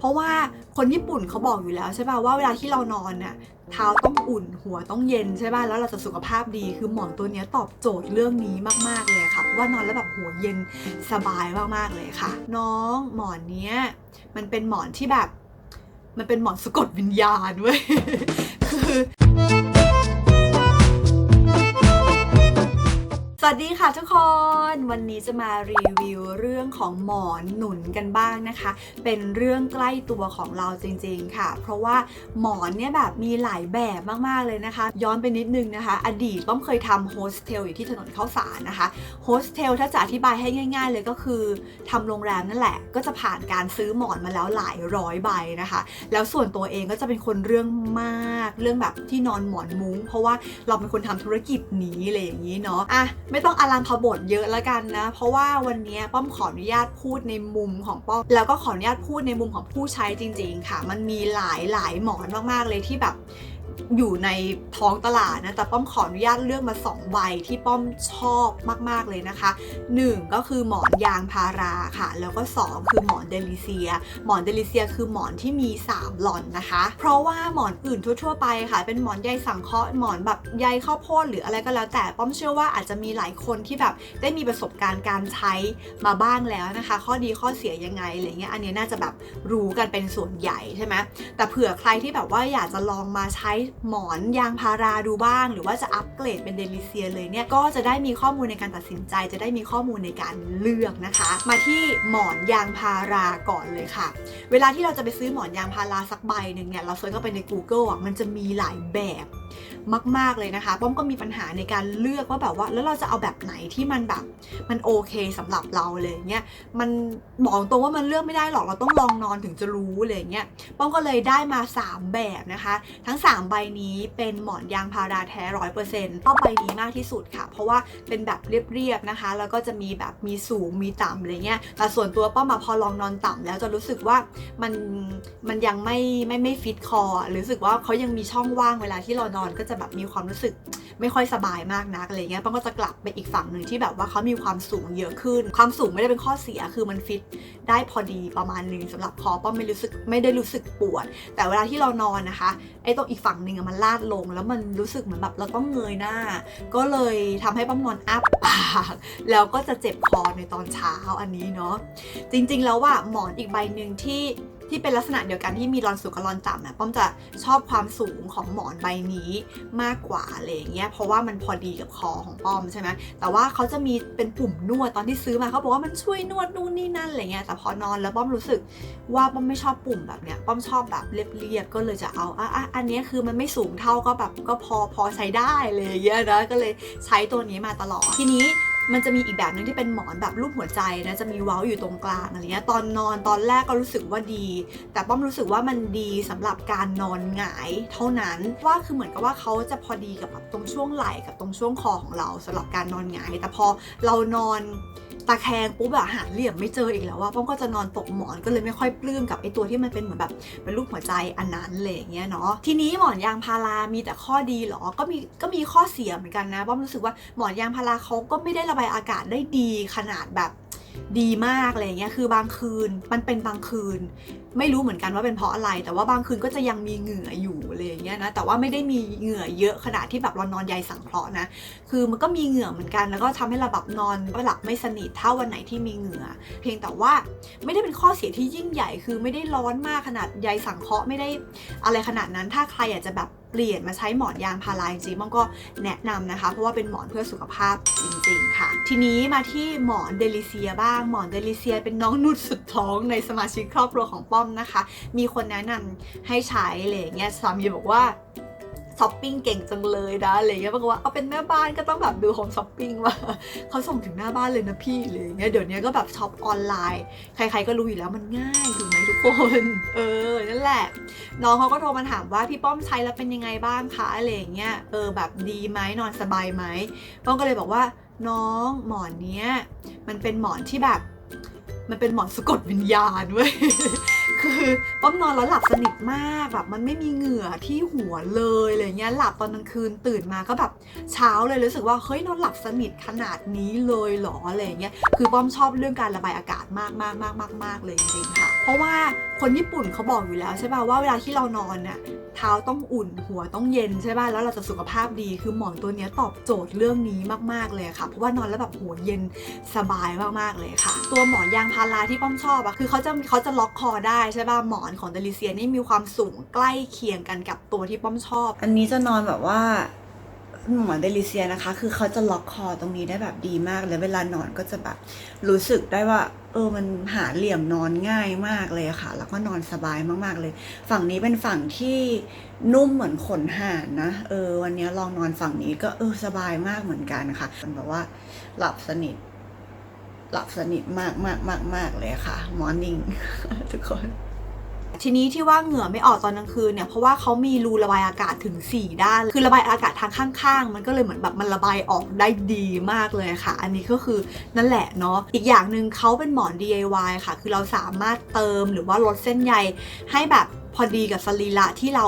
เพราะว่าคนญี่ปุ่นเขาบอกอยู่แล้วใช่ป่ะว่าเวลาที่เรานอนน่ะเท้าต้องอุ่นหัวต้องเย็นใช่ป่ะแล้วเราจะสุขภาพดีคือหมอนตัวนี้ตอบโจทย์เรื่องนี้มากๆเลยค่ะเพราะว่านอนแล้วแบบหัวเย็นสบายมากๆเลยค่ะ น้องหมอนเนี้ยมันเป็นหมอนที่แบบ มันเป็นหมอนสะกดวิญญาณเว้ยคือ สวัสดีค่ะทุกคนวันนี้จะมารีวิวเรื่องของหมอนหนุนกันบ้างนะคะ เป็นเรื่องใกล้ตัวของเราจริงๆค่ะ เพราะว่าหมอนเนี่ยแบบมีหลายแบบมากๆเลยนะคะ ย้อนไปนิดนึงนะคะ อดีตป้อมเคยทำโฮสเทลอยู่ที่ถนนข้าวสารนะคะโฮสเทลถ้าจะอธิบายให้ง่าย ๆ เลยก็คือทำโรงแรมนั่นแหละ ก็จะผ่านการซื้อหมอนมาแล้วหลายร้อยใบนะคะ แล้วส่วนตัวเองก็จะเป็นคนเรื่องมาก เรื่องแบบที่นอนหมอนมุ้ง เพราะว่าเราเป็นคนทำธุรกิจนี้อะไรอย่างนี้เนาะอะไม่ต้องอารัมพบดเยอะแล้วกันนะ เพราะว่าวันนี้ป้อมขออนุญาตพูดในมุมของป้อม แล้วก็ขออนุญาตพูดในมุมของผู้ใช้จริง ๆ ค่ะ มันมีหลายหลายหมอนมากๆเลยที่แบบ อยู่ในท้องตลาดนะแต่ป้อมขออนุญาตเลือกมา 2 ใบที่ป้อมชอบมากๆเลยนะคะ 1 ก็คือหมอนยางพาราค่ะ แล้วก็ 2 คือหมอนเดลิเซีย หมอนเดลิเซียคือหมอนที่มี 3 หล่อนนะคะ เพราะว่าหมอนอื่นทั่ว ๆ ไปค่ะ เป็นหมอนใยสังเคราะห์หมอนแบบใยข้าวโพดหรืออะไรก็แล้ว แต่ป้อมเชื่อว่าอาจจะมีหลายคนที่แบบได้มีประสบการณ์การใช้มาบ้างแล้วนะคะ ข้อดีข้อเสียยังไงอะไรเงี้ยอันนี้น่าจะแบบรู้กันเป็นส่วนใหญ่ใช่ไหมแต่เผื่อใครที่แบบว่าอยากจะลองมาใช้หมอนยางพาราดูบ้าง หรือว่าจะอัปเกรดเป็นเดลิเซียเลยเนี่ยก็จะได้มีข้อมูลในการตัดสินใจ จะได้มีข้อมูลในการเลือกนะคะ มาที่หมอนยางพาราก่อนเลยค่ะ เวลาที่เราจะไปซื้อหมอนยางพาราสักใบหนึ่งเนี่ยเราเซิร์ชเข้าไปใน Google อะมันจะมีหลายแบบ มาก ๆ เลยนะคะป้อมก็มีปัญหาในการเลือกว่าแบบว่า แล้วเราจะเอาแบบไหนที่มันแบบมันโอเคสำหรับเราเลยเงี้ยมันบอกตรงว่ามันเลือกไม่ได้หรอกเราต้องลองนอนถึงจะรู้เลยเงี้ยป้อมก็เลยได้มา 3 แบบนะคะ ทั้ง 3 ใบนี้เป็นหมอนยางพาราแท้ร้อยเปอร์เซ็นต์ชอบใบนี้มากที่สุดค่ะ เพราะว่าเป็นแบบเรียบๆนะคะ แล้วก็จะมีแบบมีสูงมีต่ำอะไรเงี้ยแต่ส่วนตัวป้อมมาพอลองนอนต่ำแล้วจะรู้สึกว่ามันมันยังไม่ไม่ไม่ฟิตคออรู้สึกว่าเขายังมีช่องว่างเวลาที่เรานอนก็จะแบบมีความรู้สึกไม่ค่อยสบายมากนักอะไรเงี้ยป้อมก็จะกลับไปอีกฝั่งหนึ่งที่แบบว่าเขามีความสูงเยอะขึ้น ความสูงไม่ได้เป็นข้อเสียคือมันฟิตได้พอดีประมาณหนึ่งสำหรับคอป้อมไม่รู้สึกไม่ได้รู้สึกปวด แต่เวลาที่เรานอนนะคะไอ้ตรงอีกฝั่งหนึ่งมันลาดลง แล้วมันรู้สึกเหมือนแบบเราต้องเงยหน้า ก็เลยทำให้ป้อมนอนอัพปากแล้วก็จะเจ็บคอในตอนเช้าอันนี้เนาะจริงๆแล้วว่าหมอนอีกใบหนึ่งที่ ที่เป็นลักษณะเดียวกันที่มีรอนสูงกับรอนต่ำนะป้อมจะชอบความสูงของหมอนใบนี้มากกว่าอะไรอย่างเงี้ยเพราะว่ามันพอดีกับคอของป้อมใช่ไหมแต่ว่าเขาจะมีเป็นปุ่มนวดตอนที่ซื้อมาเขาบอกว่ามันช่วยนวดนู่นนี่นั่นอะไรเงี้ยแต่พอนอนแล้วป้อมรู้สึกว่าป้อมไม่ชอบปุ่มแบบเนี้ยป้อมชอบแบบเรียบๆก็เลยจะเอาอะอะอันนี้คือมันไม่สูงเท่าก็แบบก็พอพอใช้ได้เลยอย่างเงี้ยนะก็เลยใช้ตัวนี้มาตลอดทีนี้ มันจะมีอีกแบบหนึงที่เป็นหมอนแบบรูปหัวใจนะจะมีเว้าอยู่ตรงกลางอะไรเงี้ยตอนนอนตอนแรกก็รู้สึกว่าดี แต่ป้อมรู้สึกว่ามันดีสำหรับการนอนหงายเท่านั้นว่าคือเหมือนกับว่าเขาจะพอดีกับแบบตรงช่วงไหล่กับตรงช่วงคอของเราสำหรับการนอนหงายแต่พอเรานอน ตะแคงปุ๊บอะหาเหลี่ยมไม่เจออีกแล้วว่าป้อมก็จะนอนตกหมอนก็เลยไม่ค่อยปลื้มกับไอตัวที่มันเป็นเหมือนแบบเป็นลูกหัวใจอันนั้นเลยอย่างเงี้ยเนาะทีนี้หมอนยางพารามีแต่ข้อดีเหรอก็มีก็มีข้อเสียเหมือนกันนะป้อมรู้สึกว่าหมอนยางพาราเขาก็ไม่ได้ระบายอากาศได้ดีขนาดแบบ ดีมากอะไรเงี้ย คือบางคืนมันเป็นบางคืน ไม่รู้เหมือนกันว่าเป็นเพราะอะไร แต่ว่าบางคืนก็จะยังมีเหงื่ออยู่อะไรเงี้ยนะ แต่ว่าไม่ได้มีเหงื่อเยอะขนาดที่แบบเรานอนใยสังเคราะห์นะ คือมันก็มีเหงื่อเหมือนกัน แล้วก็ทำให้เราแบบนอนหลับไม่สนิทเท่าวันไหนที่มีเหงื่อ เพียงแต่ว่าไม่ได้เป็นข้อเสียที่ยิ่งใหญ่ คือไม่ได้ร้อนมากขนาดใยสังเคราะห์ไม่ได้อะไรขนาดนั้น ถ้าใครอยากจะแบบ เปลี่ยนมาใช้หมอนยางพาราจริงๆมันก็แนะนำนะคะ เพราะว่าเป็นหมอนเพื่อสุขภาพจริงๆค่ะ ทีนี้มาที่หมอนเดลิเซียบ้างหมอนเดลิเซีย เป็นน้องนุ่นสุดท้องในสมาชิกครอบครัวของป้อมนะคะ มีคนแนะนำให้ใช้อะไรอย่างเงี้ยสามีบอกว่า ช้อปปิ้งเก่งจังเลยนะอะไรเงี้ยบอกว่าเอาเป็นแม่บ้านก็ต้องแบบดูโฮมช้อปปิ้งว่าเขาส่งถึงหน้าบ้านเลยนะพี่เลยเงี้ยเดี๋ยวนี้ก็แบบช็อปออนไลน์ ใคร ๆก็รู้อยู่แล้วมันง่ายถูกไหมทุกคนเออนั่นแหละ น้องเขาก็โทรมาถามว่าพี่ป้อมใช้แล้วเป็นยังไงบ้างคะอะไรเงี้ยเออแบบดีไหมนอนสบายไหมป้อมก็เลยบอกว่าน้องหมอนเนี้ยมันเป็นหมอนที่แบบ มันเป็นหมอนสะกดวิญญาณเว้ย คือป้อมนอนแล้วหลับสนิทมากแบบ มันไม่มีเหงื่อที่หัวเลยอะไรเงี้ยหลับตอนกลางคืนตื่นมาก็แบบเช้าเลยรู้สึกว่าเฮ้ยนอนหลับสนิทขนาดนี้เลยหรออะไรเงี้ยคือป้อมชอบเรื่องการระบายอากาศมากมากมากมากมากเลยจริงๆค่ะ เพราะว่าคนญี่ปุ่นเขาบอกอยู่แล้วใช่ป่ะว่าเวลาที่เรานอนเนี่ย ท้าต้องอุ่นหัวต้องเย็นใช่ป่ะแล้วเราจะสุขภาพดีคือหมอนตัวนี้ตอบโจทย์เรื่องนี้มากๆเลยค่ะ เพราะว่านอนแล้วแบบหัวเย็นสบายมากๆเลยค่ะ ตัวหมอนยางพาราที่ป้อมชอบอะคือเขาจะเขาจะล็อกคอได้ใช่ป่ะหมอนของเดลิเซียนี่มีความสูงใกล้เคียงกันกับตัวที่ป้อมชอบ อันนี้จะนอนแบบว่า หมอนเดลิเซียนะคะ คือเขาจะล็อกคอตรงนี้ได้แบบดีมากเลยเวลานอนก็จะแบบรู้สึกได้ว่า เออมันหาเหลี่ยมนอนง่ายมากเลยค่ะ แล้วก็นอนสบายมากๆเลย ฝั่งนี้เป็นฝั่งที่นุ่มเหมือนขนห่านนะ เออ วันนี้ลองนอนฝั่งนี้ก็เออสบายมากเหมือนกันค่ะมันแบบว่าหลับสนิทหลับสนิทมากมากมากมากเลยค่ะมอร์นิ่งทุกคน ทีนี้ที่ว่าเหงื่อไม่ออกตอนกลางคืนเนี่ยเพราะว่าเขามีรูระบายอากาศถึง 4 ด้าน คือระบายอากาศทางข้างๆ มันก็เลยเหมือนแบบมันระบายออกได้ดีมากเลยค่ะ อันนี้ก็คือนั่นแหละเนาะอีกอย่างหนึ่งเขาเป็นหมอน DIY ค่ะ คือเราสามารถเติมหรือว่าลดเส้นใยให้แบบ พอดีกับสรีระที่เรา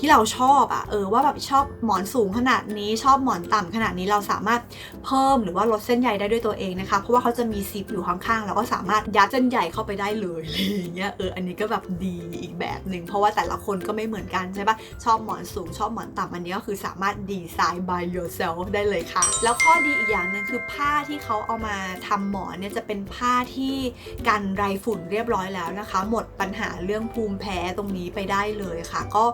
ที่เราชอบอะเออว่าแบบชอบหมอนสูงขนาดนี้ชอบหมอนต่ำขนาดนี้เราสามารถเพิ่มหรือว่าลดเส้นใยได้ด้วยตัวเองนะคะเพราะว่าเขาจะมีซิปอยู่ข้างๆแล้วก็สามารถยัดเส้นใยเข้าไปได้เลยอะไรอย่างเงี้ยเอออันนี้ก็แบบดีอีกแบบหนึ่งเพราะว่าแต่ละคนก็ไม่เหมือนกันใช่ปะชอบหมอนสูงชอบหมอนต่ำอันนี้ก็คือสามารถดีไซน์ by yourself ได้เลยค่ะ แล้วข้อดีอีกอย่างหนึ่งคือผ้าที่เขาเอามาทำหมอนเนี่ยจะเป็นผ้าที่กันไรฝุ่นเรียบร้อยแล้วนะคะ หมดปัญหาเรื่องภูมิแพ้ตรงนี้ไปได้เลยค่ะ ก็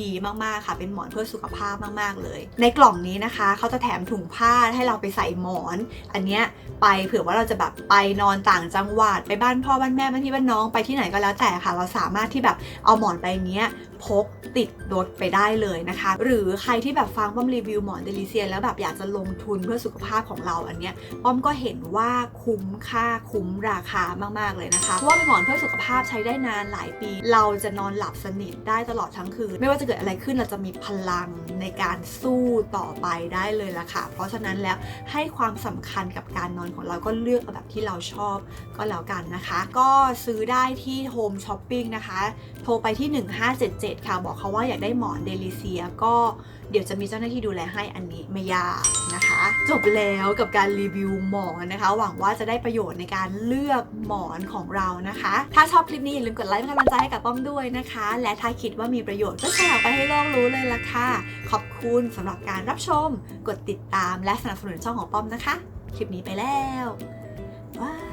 ดีมากๆค่ะ เป็นหมอนเพื่อสุขภาพมากๆเลย ในกล่องนี้นะคะเขาจะแถมถุงผ้าให้เราไปใส่หมอน อันเนี้ยไปเผื่อว่าเราจะแบบไปนอนต่างจังหวัดไปบ้านพ่อบ้านแม่บ้านพี่บ้านน้องไปที่ไหนก็แล้วแต่ค่ะ เราสามารถที่แบบเอาหมอนใบเนี้ย พกติดรถไปได้เลยนะคะ หรือใครที่แบบฟังป้อมรีวิวหมอนเดลิเซียแล้วแบบอยากจะลงทุนเพื่อสุขภาพของเราอันเนี้ยป้อมก็เห็นว่าคุ้มค่าคุ้มราคามาก ๆ เลยนะคะ เพราะว่าเป็นหมอนเพื่อสุขภาพใช้ได้นานหลายปี เราจะนอนหลับสนิทได้ตลอดทั้งคืน ไม่ว่าจะเกิดอะไรขึ้นเราจะมีพลังในการสู้ต่อไปได้เลยละค่ะ เพราะฉะนั้นแล้วให้ความสำคัญกับการนอนของเราก็เลือกเอาแบบที่เราชอบก็แล้วกันนะคะ ก็ซื้อได้ที่ Home Shopping นะคะ โทรไปที่ 1577 ค่ะ บอกเขาว่าอยากได้หมอนเดลิเซีย ก็เดี๋ยวจะมีเจ้าหน้าที่ดูแลให้อันนี้ไม่ยากนะคะ จบแล้วกับการรีวิวหมอนนะคะ หวังว่าจะได้ประโยชน์ในการเลือกหมอนของเรานะคะ ถ้าชอบคลิปนี้อย่าลืมกดไลค์เป็นกำลังใจให้กับป้อมด้วยนะคะ และถ้าคิดว่ามีประโยชน์ก็แชร์ออกไปให้โลกรู้เลยล่ะค่ะ ขอบคุณสำหรับการรับชม กดติดตามและสนับสนุนช่องของป้อมนะคะ คลิปนี้ไปแล้วว้าย